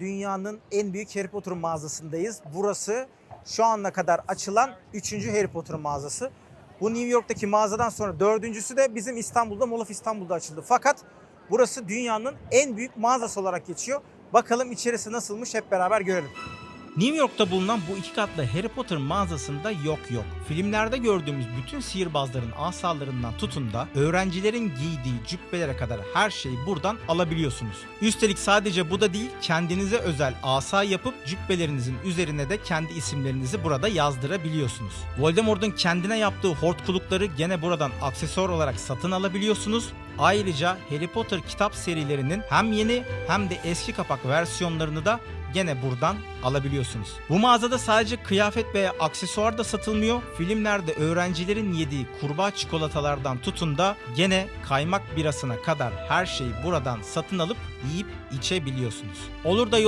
dünyanın en büyük Harry Potter mağazasındayız. Burası şu ana kadar açılan 3. Harry Potter mağazası. Bu New York'taki mağazadan sonra dördüncüsü de bizim İstanbul'da Mall of İstanbul'da açıldı. Fakat burası dünyanın en büyük mağazası olarak geçiyor. Bakalım içerisi nasılmış hep beraber görelim. New York'ta bulunan bu iki katlı Harry Potter mağazasında yok yok. Filmlerde gördüğümüz bütün sihirbazların asalarından tutun da öğrencilerin giydiği cübbelere kadar her şeyi buradan alabiliyorsunuz. Üstelik sadece bu da değil, kendinize özel asa yapıp cübbelerinizin üzerine de kendi isimlerinizi burada yazdırabiliyorsunuz. Voldemort'un kendine yaptığı hortkulukları gene buradan aksesuar olarak satın alabiliyorsunuz. Ayrıca Harry Potter kitap serilerinin hem yeni hem de eski kapak versiyonlarını da gene buradan alabiliyorsunuz. Bu mağazada sadece kıyafet veya aksesuar da satılmıyor. Filmlerde öğrencilerin yediği kurbağa çikolatalardan tutun da gene kaymak birasına kadar her şeyi buradan satın alıp yiyip içebiliyorsunuz. Olur da